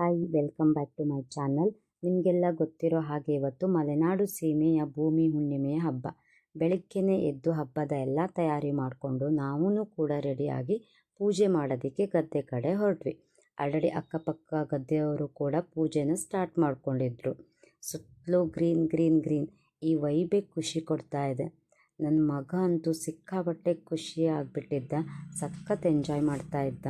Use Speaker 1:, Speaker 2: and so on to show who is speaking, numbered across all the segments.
Speaker 1: Hi, welcome back to my channel. ನಿಮಗೆಲ್ಲ ಗೊತ್ತಿರೋ ಹಾಗೆ ಇವತ್ತು ಮಲೆನಾಡು ಸೀಮೆಯ ಭೂಮಿ ಹುಣ್ಣಿಮೆಯ ಹಬ್ಬ. ಬೆಳಗ್ಗೆನೇ ಎದ್ದು ಹಬ್ಬದ ಎಲ್ಲ ತಯಾರಿ ಮಾಡಿಕೊಂಡು ನಾವೂ ಕೂಡ ರೆಡಿಯಾಗಿ ಪೂಜೆ ಮಾಡೋದಕ್ಕೆ ಗದ್ದೆ ಕಡೆ ಹೊರಟ್ವಿ. ಆಲ್ರೆಡಿ ಅಕ್ಕಪಕ್ಕ ಗದ್ದೆಯವರು ಕೂಡ ಪೂಜೆನ ಸ್ಟಾರ್ಟ್ ಮಾಡಿಕೊಂಡಿದ್ರು. ಸುತ್ತಲೂ ಗ್ರೀನ್ ಗ್ರೀನ್ ಗ್ರೀನ್ ಈ ವೈಬೇ ಖುಷಿ ಕೊಡ್ತಾ ಇದೆ. ನನ್ನ ಮಗ ಅಂತೂ ಸಿಕ್ಕಾಪಟ್ಟೆ ಖುಷಿ ಆಗಿಬಿಟ್ಟಿದ್ದ, ಸಖತ್ ಎಂಜಾಯ್ ಮಾಡ್ತಾ ಇದ್ದ.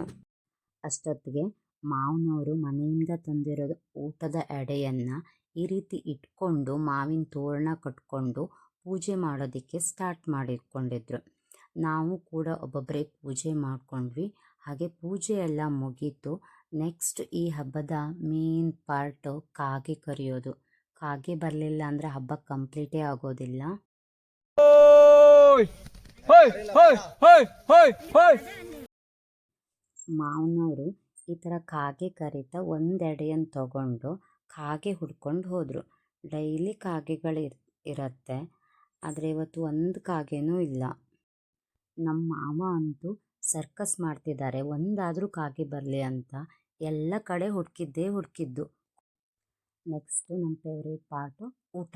Speaker 1: ಅಷ್ಟೊತ್ತಿಗೆ ಮಾವನವರು ಮನೆಯಿಂದ ತಂದಿರೋ ಊಟದ ಎಡೆಯನ್ನು ಈ ರೀತಿ ಇಟ್ಕೊಂಡು ಮಾವಿನ ತೋರಣ ಕಟ್ಕೊಂಡು ಪೂಜೆ ಮಾಡೋದಕ್ಕೆ ಸ್ಟಾರ್ಟ್ ಮಾಡಿಕೊಂಡಿದ್ರು ನಾವು ಕೂಡ ಒಬ್ಬೊಬ್ಬರೇ ಪೂಜೆ ಮಾಡಿಕೊಂಡ್ವಿ. ಹಾಗೆ ಪೂಜೆ ಎಲ್ಲ ಮುಗೀತು. ನೆಕ್ಸ್ಟ್ ಈ ಹಬ್ಬದ ಮೇನ್ ಪಾರ್ಟು ಕಾಗೆ ಕರೆಯೋದು. ಕಾಗೆ ಬರಲಿಲ್ಲ ಅಂದರೆ ಹಬ್ಬ ಕಂಪ್ಲೀಟೇ ಆಗೋದಿಲ್ಲ. ಮಾವನವರು ಈ ಥರ ಕಾಗೆ ಕರೀತಾ ಒಂದೆಡೆಯನ್ನು ತಗೊಂಡು ಕಾಗೆ ಹುಡ್ಕೊಂಡು ಹೋದರು. ಡೈಲಿ ಕಾಗೆಗಳು ಇರ್, ಇರುತ್ತೆ. ಆದರೆ ಇವತ್ತು ಒಂದು ಕಾಗೆನೂ ಇಲ್ಲ. ನಮ್ಮ ಮಾವ ಅಂತೂ ಸರ್ಕಸ್ ಮಾಡ್ತಿದ್ದಾರೆ ಒಂದಾದರೂ ಕಾಗೆ ಬರಲಿ ಅಂತ ಎಲ್ಲ ಕಡೆ ಹುಡುಕಿದ್ದೇ ಹುಡುಕಿದ್ದು. ನೆಕ್ಸ್ಟು ನಮ್ಮ ಫೇವ್ರೇಟ್ ಪಾರ್ಟು ಊಟ.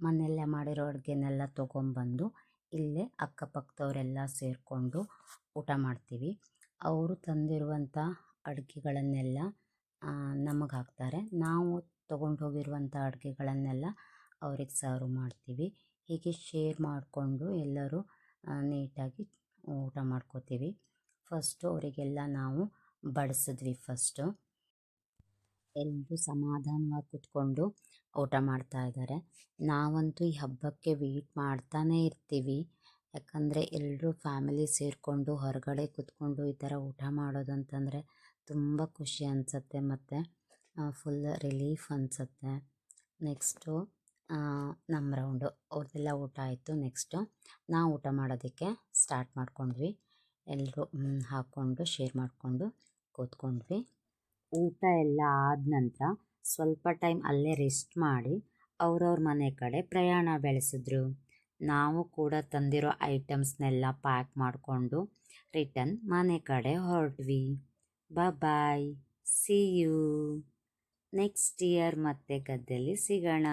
Speaker 1: ಮನೆಯಲ್ಲೇ ಮಾಡಿರೋ ಅಡುಗೆನೆಲ್ಲ ತೊಗೊಂಬಂದು ಇಲ್ಲೇ ಅಕ್ಕಪಕ್ಕದವರೆಲ್ಲ ಸೇರಿಕೊಂಡು ಊಟ ಮಾಡ್ತೀವಿ. ಅವರು ತಂದಿರುವಂಥ ಅಡುಗೆಗಳನ್ನೆಲ್ಲ ನಮಗೆ ಹಾಕ್ತಾರೆ. ನಾವು ತೊಗೊಂಡು ಹೋಗಿರುವಂಥ ಅಡುಗೆಗಳನ್ನೆಲ್ಲ ಅವ್ರಿಗೆ ಸರ್ವ್ ಮಾಡ್ತೀವಿ. ಹೀಗೆ ಶೇರ್ ಮಾಡಿಕೊಂಡು ಎಲ್ಲರೂ ನೀಟಾಗಿ ಊಟ ಮಾಡ್ಕೋತೀವಿ. ಫಸ್ಟು ಅವರಿಗೆಲ್ಲ ನಾವು ಬಡಿಸಿದ್ವಿ ಫಸ್ಟು. ಎಲ್ಲರೂ ಸಮಾಧಾನವಾಗಿ ಕೂತ್ಕೊಂಡು ಊಟ ಮಾಡ್ತಾ ಇದ್ದಾರೆ. ನಾವಂತೂ ಈ ಹಬ್ಬಕ್ಕೆ ವೆಯ್ಟ್ ಮಾಡ್ತಾನೇ ಇರ್ತೀವಿ. ಯಾಕಂದರೆ ಎಲ್ಲರೂ ಫ್ಯಾಮಿಲಿ ಸೇರಿಕೊಂಡು ಹೊರಗಡೆ ಕೂತ್ಕೊಂಡು ಈ ಥರ ಊಟ ಮಾಡೋದು ಅಂತಂದರೆ ತುಂಬ ಖುಷಿ ಅನಿಸುತ್ತೆ ಮತ್ತು ಫುಲ್ ರಿಲೀಫ್ ಅನಿಸುತ್ತೆ. ನೆಕ್ಸ್ಟು ನಮ್ಮ ರೌಂಡು ಅವ್ರದ್ದೆಲ್ಲ ಊಟ ಆಯಿತು. ನೆಕ್ಸ್ಟು ನಾವು ಊಟ ಮಾಡೋದಕ್ಕೆ ಸ್ಟಾರ್ಟ್ ಮಾಡ್ಕೊಂಡ್ವಿ. ಎಲ್ಲರೂ ಹಾಕ್ಕೊಂಡು ಶೇರ್ ಮಾಡಿಕೊಂಡು ಕೂತ್ಕೊಂಡ್ವಿ. ಊಟ ಎಲ್ಲ ಆದ ನಂತರ ಸ್ವಲ್ಪ ಟೈಮ್ ಅಲ್ಲೇ ರೆಸ್ಟ್ ಮಾಡಿ ಅವ್ರವ್ರ ಮನೆ ಕಡೆ ಪ್ರಯಾಣ ಬೆಳೆಸಿದ್ರು. ನಾವು ಕೂಡ ತಂದಿರೋ ಐಟಮ್ಸ್ನೆಲ್ಲ ಪ್ಯಾಕ್ ಮಾಡಿಕೊಂಡು ರಿಟರ್ನ್ ಮನೆ ಕಡೆ ಹೊರಟ್ವಿ. Bye see you next year ಮತ್ತೆ ಗದ್ದೆಯಲ್ಲಿ ಸಿಗೋಣ.